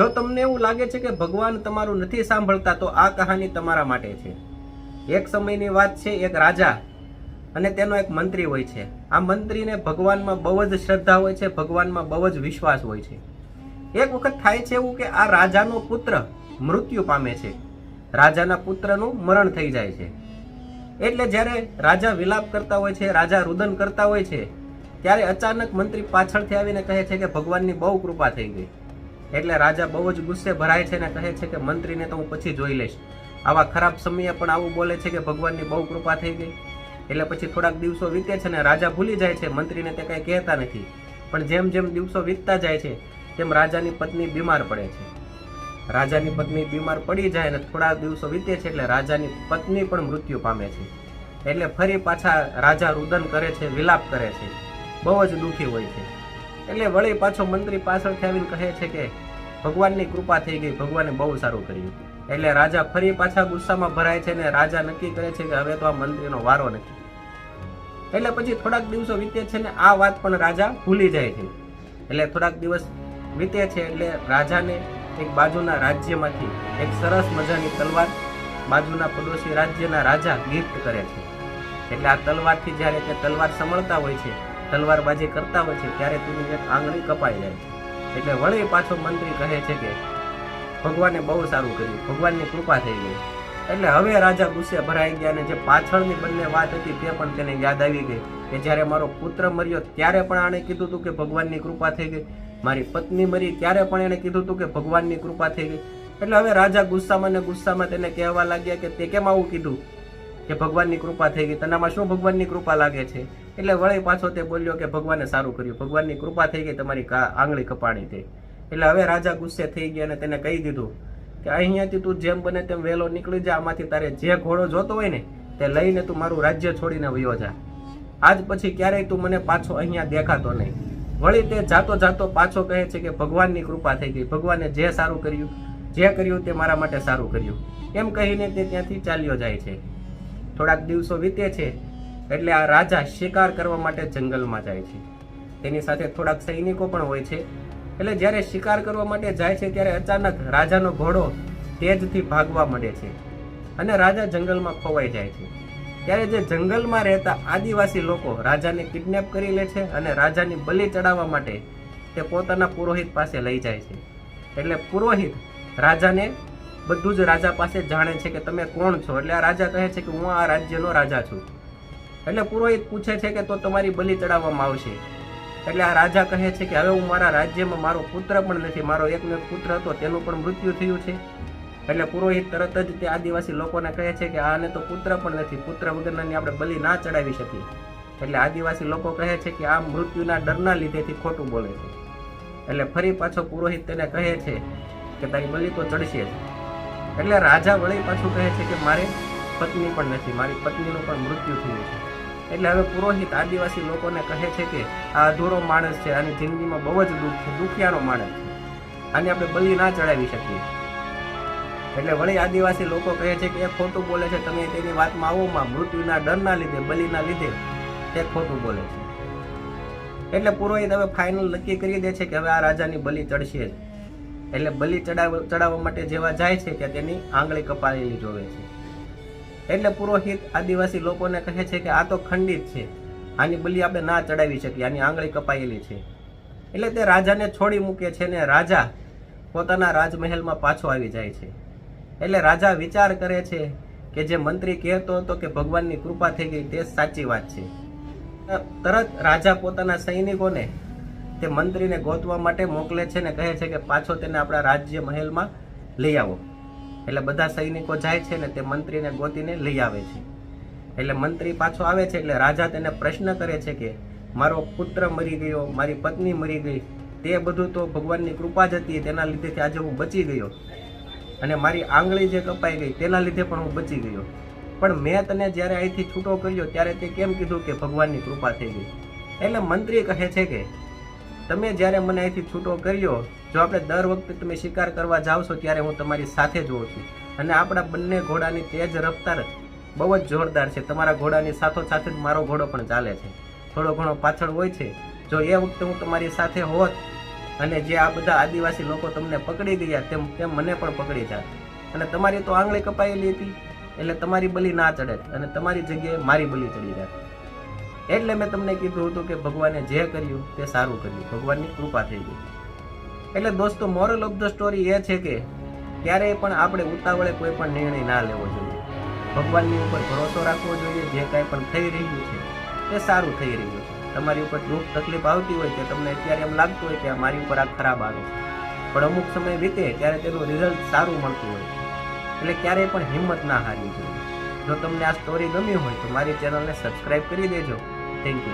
જો તમને એવું લાગે છે કે ભગવાન તમારું નથી સાંભળતા, તો આ કહાની તમારા માટે છે. એક સમયની વાત છે, એક રાજા અને તેનો એક મંત્રી હોય છે. આ મંત્રીને ભગવાનમાં બહુ જ શ્રદ્ધા હોય છે, ભગવાનમાં બહુ જ વિશ્વાસ હોય છે. એક વખત થાય છે એવું કે આ રાજાનો પુત્ર મૃત્યુ પામે છે. રાજાના પુત્રનું મરણ થઈ જાય છે. એટલે જ્યારે રાજા વિલાપ કરતા હોય છે, રાજા રુદન કરતા હોય છે, ત્યારે અચાનક મંત્રી પાછળથી આવીને કહે છે કે ભગવાનની બહુ કૃપા થઈ ગઈ. એટલે રાજા બહુ જ ગુસ્સે ભરાય છે અને કહે છે કે મંત્રીને તો હું પછી જોઈ લઈશ. આવા ખરાબ સમયે પણ આવું બોલે છે કે ભગવાનની બહુ કૃપા થઈ ગઈ. એટલે પછી થોડાક દિવસો વીતે છે ને રાજા ભૂલી જાય છે, મંત્રીને તે કંઈ કહેતા નથી. પણ જેમ જેમ દિવસો વીતતા જાય છે, તેમ રાજાની પત્ની બીમાર પડે છે. રાજાની પત્ની બીમાર પડી જાય અને થોડા દિવસો વીતે છે એટલે રાજાની પત્ની પણ મૃત્યુ પામે છે. એટલે ફરી પાછા રાજા રુદન કરે છે, વિલાપ કરે છે. બહુ જ દુઃખી હોય છે. એટલે વળી પાછો મંત્રી પાછળથી આવીને કહે છે કે ભગવાનની કૃપા થઈ ગઈ, ભગવાને બહુ સારું કર્યું. એટલે રાજા ફરી પાછા ગુસ્સામાં ભરાય છે ને રાજા નક્કી કરે છે કે હવે તો આ મંત્રીનો વારો નથી. એટલે પછી થોડાક દિવસો વીતે છે ને આ વાત પણ રાજા ભૂલી જાય છે. એટલે થોડાક દિવસ વીતે છે એટલે રાજાને એક બાજુના રાજ્યમાંથી એક સરસ મજાની તલવાર બાજુના પડોશી રાજ્યના રાજા ગિફ્ટ કરે છે. એટલે આ તલવારથી જ્યારે તે તલવાર સમળતા હોય છે તલવારબાજી કરતા હોય છે, ત્યારે તેની એક આંગળી કપાઈ જાય છે. એટલે વળી પાછો મંત્રી કહે છે કે, ભગવાને બહુ સારું કર્યું, ભગવાનની કૃપા થઈ ગઈ. એટલે હવે રાજા ગુસ્સે ભરાઈ ગયા અને જે પાછળની બંને વાત હતી તે પણ તેને યાદ આવી ગઈ કે જ્યારે મારો પુત્ર મર્યો ત્યારે પણ આણે કીધું હતું કે ભગવાનની કૃપા થઈ ગઈ. મારી પત્ની મરી ત્યારે પણ એણે કીધું હતું કે ભગવાનની કૃપા થઈ ગઈ. એટલે હવે રાજા ગુસ્સામાં ને ગુસ્સામાં તેને કહેવા લાગ્યા કે તે કેમ આવું કીધું? કે ભગવાનની કૃપા થઈ ગઈ. તનામાં શું ભગવાનની કૃપા લાગે છે? એટલે વળી પાછો તે બોલ્યો કે ભગવાને સારું કર્યું. ભગવાનની કૃપા થઈ ગઈ, તમારી આંગળી કપાણી થઈ. એટલે હવે રાજા ગુસ્સે થઈ ગયા અને તેને કહી દીધું કે અહીંયાથી તું જેમ બને તેમ વહેલો નીકળી જા, આમાંથી તારે જે ઘોડો જોતો હોય ને તે લઈને તું મારું રાજ્ય છોડીને વયો જા. આજ પછી ક્યારેય તું મને પાછો અહીંયા દેખાતો નહીં. વળી તે જાતો જાતો પાછો કહે છે કે ભગવાનની કૃપા થઈ ગઈ. ભગવાને જે સારું કર્યું, જે કર્યું તે મારા માટે સારું કર્યું. એમ કહીને તે ત્યાંથી ચાલ્યો જાય છે. થોડાક દિવસો વીતે છે. એટલે આ રાજા શિકાર કરવા માટે જંગલમાં જાય છે. તેની સાથે થોડાક સૈનિકો પણ હોય છે. એટલે જ્યારે શિકાર કરવા માટે જાય છે, ત્યારે અચાનક રાજાનો ઘોડો તેજથી ભાગવા માંડે છે અને રાજા જંગલમાં ખોવાઈ જાય છે. ત્યારે જે જંગલમાં રહેતા આદિવાસી લોકો રાજાને કિડનેપ કરી લે છે અને રાજાની બલિ ચડાવવા માટે તે પોતાના પુરોહિત પાસે લઈ જાય છે. એટલે પુરોહિત રાજાને બધું જ રાજા પાસે જાણે છે કે તમે કોણ છો? એટલે આ રાજા કહે છે કે હું આ રાજ્યનો રાજા છું. એટલે પુરોહિત પૂછે છે કે તો તમારી બલિ ચડાવવામાં આવશે. એટલે આ રાજા કહે છે કે હવે હું મારા રાજ્યમાં મારો પુત્ર પણ નથી, મારો એકનો એક પુત્ર હતો, તેનું પણ મૃત્યુ થયું છે. એટલે પુરોહિત તરત જ તે આદિવાસી લોકોને કહે છે કે આને તો પુત્ર પણ નથી, પુત્ર વગરનાની આપણે બલિ ના ચડાવી શકીએ. એટલે આદિવાસી લોકો કહે છે કે આ મૃત્યુના ડરના લીધેથી ખોટું બોલે છે. એટલે ફરી પાછો પુરોહિત તેને કહે છે કે તારી બલિ તો ચડશે જ. એટલે રાજા વળી પાછું કહે છે કે મારે પત્ની પણ નથી. મારી પત્નીનું પણ મૃત્યુ થયું છે. એટલે હવે પુરોહિત આદિવાસી લોકોને કહે છે કે આ અધૂરો માણસ છે આની જિંદગીમાં બહુ જ દુઃખ છે દુખિયાનો માણસ છે. આને આપણે બલિ ના ચડાવી શકીએ. એટલે વળી આદિવાસી લોકો કહે છે કે એ ખોટું બોલે છે, તમે તેની વાતમાં આવોમાં મૃત્યુના ડરના લીધે, બલિના લીધે તે ખોટું બોલે છે. એટલે પુરોહિત હવે ફાઇનલ નક્કી કરી દે છે કે હવે આ રાજાની બલિ ચડશે એટલે બલિ ચડાવ, ચડાવવા માટે જેવા જાય છે કે તેની આંગળી કપાળેલી જોવે છે. એટલે પુરોહિત આદિવાસી લોકોને કહે છે કે આ તો ખંડિત છે. આની બલી આપણે ના ચડાવી શકીએ, આની આંગળી કપાયેલી છે. એટલે તે રાજાને છોડી મૂકે છે ને રાજા પોતાના રાજમહેલમાં પાછો આવી જાય છે. એટલે રાજા વિચાર કરે છે કે જે મંત્રી કહેતો હતો કે ભગવાનની કૃપા થઈ ગઈ, તે સાચી વાત છે. તરત રાજા પોતાના સૈનિકોને તે મંત્રીને ગોતવા માટે મોકલે છે ને કહે છે કે પાછો તેને આપણા રાજ્ય મહેલમાં લઈ આવો. એટલે બધા સૈનિકો જાય છે ને તે મંત્રીને ગોતીને લઈ આવે છે. એટલે મંત્રી પાછો આવે છે એટલે રાજા તેને પ્રશ્ન કરે છે કે, મારો પુત્ર મરી ગયો, મારી પત્ની મરી ગઈ, તે બધું તો ભગવાનની કૃપા જ હતી, તેના લીધેથી આજે હું બચી ગયો. અને મારી આંગળી જે કપાઈ ગઈ, તેના લીધે પણ હું બચી ગયો. પણ મેં તને જ્યારે અહીંથી છૂટો કર્યો, ત્યારે તે કેમ કીધું કે ભગવાનની કૃપા થઈ ગઈ? એટલે મંત્રી કહે છે કે તમે જ્યારે મને અહીંથી છૂટો કર્યો, જો આપણે દર વખતે તમે શિકાર કરવા જાઓ છો, ત્યારે હું તમારી સાથે જોઉં છું. અને આપણા બંને ઘોડાની તેજ રફતાર બહુ જ જોરદાર છે. તમારા ઘોડાની સાથો સાથે જ મારો ઘોડો પણ ચાલે છે. થોડો ઘણો પાછળ હોય છે. જો એ વખતે હું તમારી સાથે હોત અને જે આ બધા આદિવાસી લોકો તમને પકડી ગયા, તેમ તેમ મને પણ પકડી જાત. અને તમારી તો આંગળી કપાયેલી હતી, એટલે તમારી બલી ના ચડે અને તમારી જગ્યાએ મારી બલી ચડી જાત. એટલે મેં તમને કીધું હતું કે ભગવાને જે કર્યું તે સારું કર્યું. ભગવાનની કૃપા થઈ ગઈ. એટલે દોસ્તો મોરલ ઓફ ધ સ્ટોરી એ છે કે ક્યારેય પણ આપણે ઉતાવળે કોઈ પણ નિર્ણય ના લેવો જોઈએ. ભગવાનની ઉપર ભરોસો રાખવો જોઈએ. જે કાંઈ પણ થઈ રહ્યું છે તે સારું થઈ રહ્યું છે. તમારી ઉપર દુઃખ, તકલીફ આવતી હોય કે તમને અત્યારે એમ લાગતું હોય કે મારી ઉપર આ ખરાબ આવે છે. પણ અમુક સમય વીતે ત્યારે તેનું રિઝલ્ટ સારું મળતું હોય એટલે ક્યારેય પણ હિંમત ના હારવી જોઈએ. જો તમને આ સ્ટોરી ગમી હોય તો મારી ચેનલને સબસ્ક્રાઈબ કરી દેજો. Thank you.